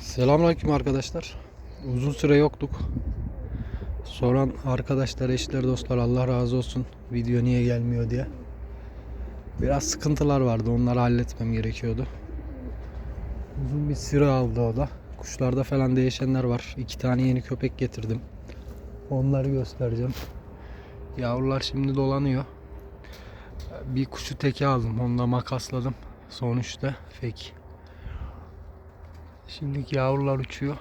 Selamünaleyküm arkadaşlar. Uzun süre yoktuk. Soran arkadaşlar, eşler, dostlar Allah razı olsun. Video niye gelmiyor diye. Biraz sıkıntılar vardı. Onları halletmem gerekiyordu. Uzun bir süre aldı o da. Kuşlarda falan değişenler var. İki tane yeni köpek getirdim. Onları göstereceğim. Yavrular şimdi dolanıyor. Bir kuşu teke aldım. Onu da makasladım. Sonuçta fake. Şimdiki yavrular uçuyor.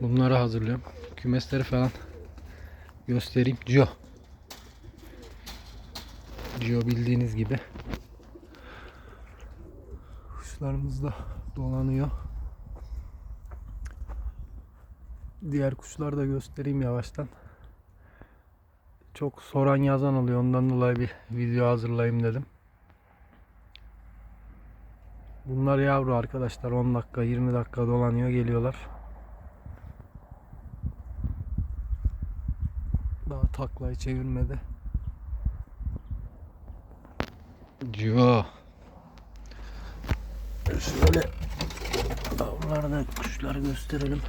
Bunları hazırlıyorum. Kümesleri falan göstereyim. Cio. Cio bildiğiniz gibi. Kuşlarımız da dolanıyor. Diğer kuşları da göstereyim yavaştan. Çok soran yazan oluyor. Ondan dolayı bir video hazırlayayım dedim. Bunlar yavru arkadaşlar 10 dakika 20 dakika dolanıyor geliyorlar. Daha taklayı çevirmedi. Cio. Şöyle da kuşları gösterelim.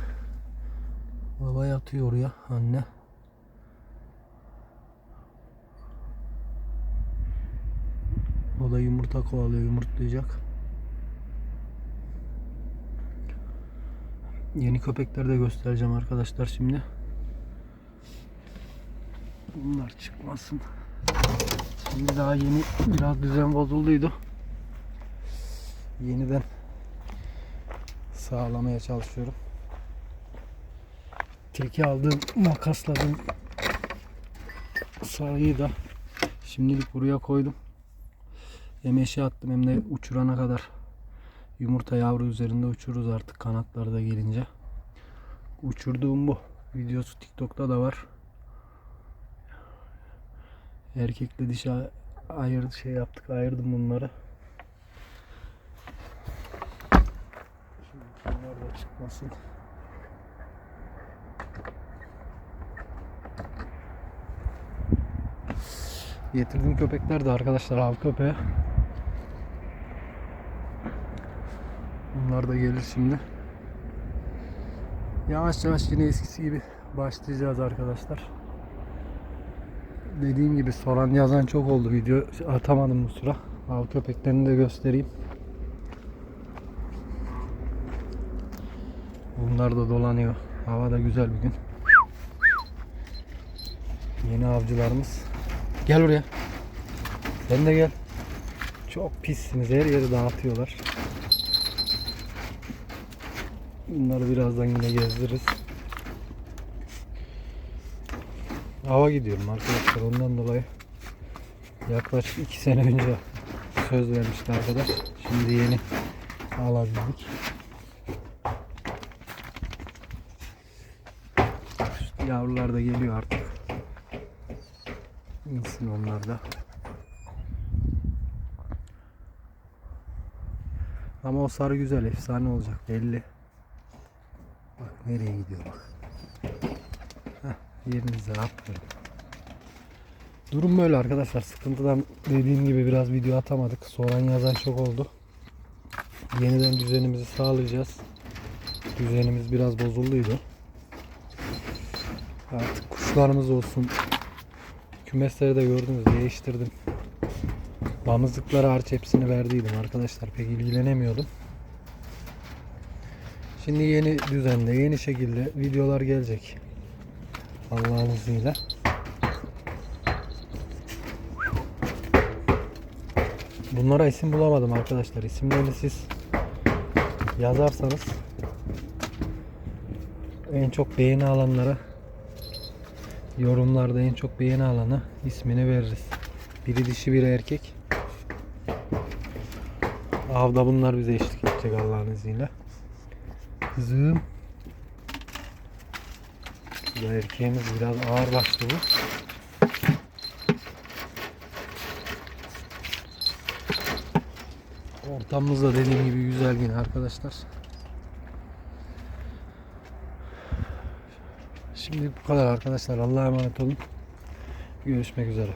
Baba yatıyor oraya anne. O da yumurta kovalıyor yumurtlayacak. Yeni köpekleri de göstereceğim arkadaşlar şimdi. Bunlar çıkmasın. Şimdi daha yeni biraz düzen bozulduydu. Yeniden sağlamaya çalışıyorum. Teki aldığım makasladığım sarıyı da şimdilik buraya koydum. Hem eşe attım hem de uçurana kadar Yumurta yavru üzerinde uçururuz artık kanatları da gelince. Uçurduğum bu. Videosu TikTok'ta da var. Erkekle dişi ayır şey yaptık, ayırdım bunları. Şimdi bunlar da çıkmasın. Getirdiğim köpekler de arkadaşlar av köpeği. Bunlar da gelir şimdi. Yavaş yavaş yine eskisi gibi başlayacağız arkadaşlar. Dediğim gibi soran yazan çok oldu. Video atamadım bu sıra. Av köpeklerini de göstereyim. Bunlar da dolanıyor. Hava da güzel bir gün. Yeni avcılarımız. Gel oraya. Sen de gel. Çok pissiniz. Her yeri dağıtıyorlar. Bunları birazdan yine gezdiririz. Hava gidiyorum arkadaşlar ondan dolayı yaklaşık iki sene önce söz vermişti arkadaş. Şimdi yeni alabildik. Yavrular da geliyor artık. İnsin onlar da. Ama o sarı güzel efsane olacak belli. Nereye gidiyor bak. Heh, yerinize. Durum böyle arkadaşlar. Sıkıntıdan dediğim gibi biraz video atamadık. Soran yazan çok oldu. Yeniden düzenimizi sağlayacağız. Düzenimiz biraz bozulduydu. Artık kuşlarımız olsun. Kümesleri de gördünüz değiştirdim. Damızlıklara harç hepsini verdiydim arkadaşlar. Pek ilgilenemiyordum. Şimdi yeni düzende, yeni şekilde videolar gelecek. Allah'ın izniyle. Bunlara isim bulamadım arkadaşlar. İsimlerini siz yazarsanız en çok beğeni alanlara yorumlarda en çok beğeni alana ismini veririz. Biri dişi biri erkek. Avda bunlar bize eşlik edecek Allah'ın izniyle. Kızım. Bu erkeğimiz biraz ağır başlı bu. Ortamımız da dediğim gibi güzel yine arkadaşlar. Şimdi bu kadar arkadaşlar. Allah'a emanet olun. Görüşmek üzere.